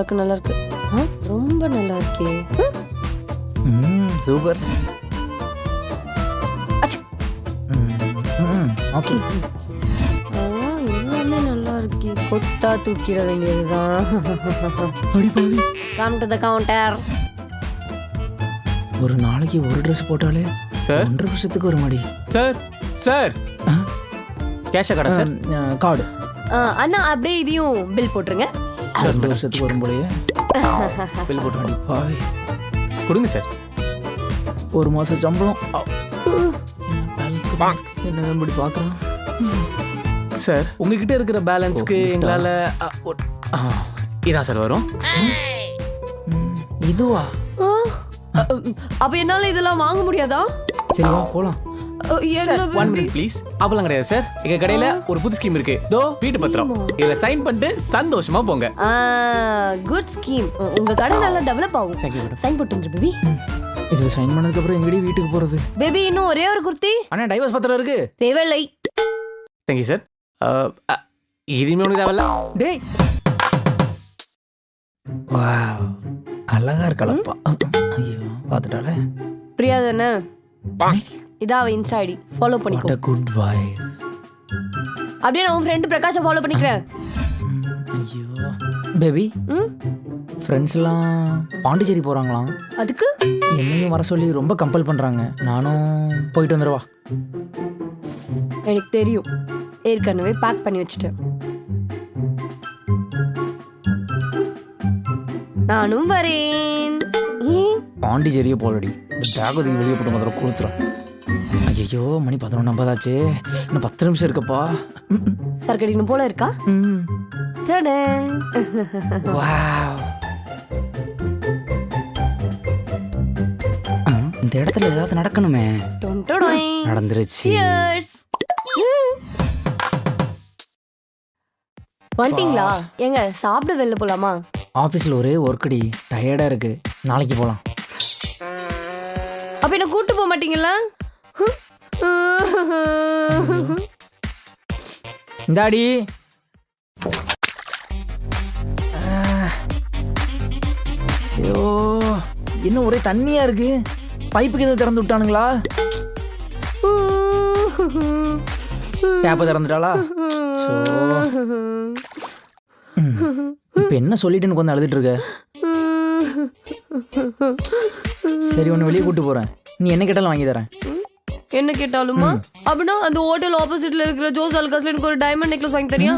இருக்கு நல்லா இருக்கு ரொம்ப நல்லா இருக்கே சூப்பர். ஓகே. எல்லாமே நல்லா இருக்கே கொத்தா தூக்கிட வேண்டியதுதான். கம் டு த கவுண்டர் ஒரு நாளைக்கு ஒரு ட்ரெஸ் போட்டாலே சார் ஒன்றரை வருஷத்துக்கு ஒரு மாடி. Sir sir? கேஷா கடை சார் கார்டு. அண்ணா அப்படியே இதையும் பில் போட்டுருங்க. ரெண்டு வருஷத்துக்கு வரும் போலயே. பில் போட்டு பாவி. கொடுங்க சார். ஒரு மாசம் சம்பளம். என்ன இப்படி பார்க்குறான் சார் உங்ககிட்ட இருக்கிற பேலன்ஸ்க்கு? எங்களால இதான் சார் வரும்? இதுவா? அப்ப என்னால இதெல்லாம் வாங்க முடியாதா? சரி வா போலாம். Sir one? மினிட் ப்ளீஸ் அப்பெல்லாம் கிடையாது சார் எங்க கடையில ஒரு புது ஸ்கீம் இருக்கு. தோ வீட்டு பத்திரம். இதுல சைன் பண்ணிட்டு சந்தோஷமா போங்க. ஆ குட் ஸ்கீம் உங்க கடை நல்லா டெவலப் ஆகும். சைன் போட்டு பேபி இதில் சைன் பண்ணதுக்கு அப்புறம் எங்கடி வீட்டுக்கு போறது? பேபி இன்னும் ஒரே ஒரு குர்த்தி. அண்ணா டைவர்ஸ் பத்திரம் இருக்கு. தேவையில்லை. தேங்க்யூ சார் இனிமே உனக்கு தேவையில்ல. டேய். வாவ். அழகா இருக்கலப்பா. ஐயோ பார்த்துட்டாலே பிரியா தானே இதான் அவ இன்ஸ்டா ஐடி ஃபாலோ பண்ணிக்கோ. குட் பாய் அப்படியே நான் உன் ஃப்ரெண்டு பிரகாஷை ஃபாலோ பண்ணிக்கிறேன். ஐயோ. பேபி ம்? ஃப்ரெண்ட்ஸ் எல்லாம் பாண்டிச்சேரி போறாங்களாம் அதுக்கு? என்னையும் வர சொல்லி ரொம்ப கம்பல் பண்றாங்க. நானும் போயிட்டு வந்துடுவா எனக்கு தெரியும். ஏற்கனவே பேக் பண்ணி வச்சுட்டேன். நானும் வரேன். பாண்டிச்சேரியே போலடி. ஒதுக்கி வெளியே போட்டு முதல்ல கொடுத்துறேன் ஐயோ மணி பதினொன்று ஐம்பதாச்சு. இன்னும் பத்து நிமிஷம் இருக்கப்பா. சரக்கடிக்கணும் போல இருக்கா? தடே வாவ். இந்த இடத்துல ஏதாவது நடக்கணுமே. நடந்துருச்சு. வந்துட்டீங்களா? ஏங்க சாப்பிட வெளில போலாமா? ஆஃபீஸில் ஒரே ஒர்க்கடி. டயர்டாக இருக்கு. நாளைக்கு போகலாம் அப்ப என்ன கூட்டு போக மாட்டீங்களா? இந்தாடி. ஐயோ என்ன ஒரே தண்ணியா இருக்கு. பைப்புக்கு எதுவும் திறந்து விட்டானுங்களா? டேப்பை திறந்துட்டாளா? இப்ப இப்போ என்ன சொல்லிட்டு கொஞ்சம் அழுதுட்டு இருக்க? சரி ஒன்று வெளியே கூட்டு போகிறேன் நீ என்ன கேட்டாலும் வாங்கி தரேன். என்ன கேட்டாலுமா? அப்படின்னா அந்த ஹோட்டல் ஆப்போசிட்ல இருக்கிற ஜோஸ் அல்காஸ்ல எனக்கு ஒரு டைமண்ட் நெக்லஸ் வாங்கி தரியா?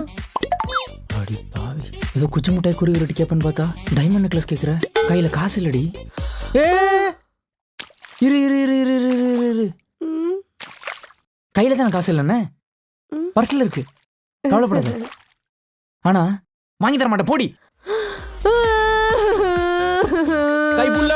அடி பாவி. ஏதோ குச்சி முட்டாய் குருவி ரொட்டி கேட்பேன்னு பார்த்தா டைமண்ட் நெக்லஸ் கேட்குற கையில் காசு இல்லடி. ஏ! இரு இரு இரு இரு இரு இரு, இரு. கையில் தானே காசு இல்லைண்ணே. பர்ஸில் இருக்கு. கவலைப்படாத. ஆனா வாங்கி தர மாட்டேன். போடி. கை புள்ள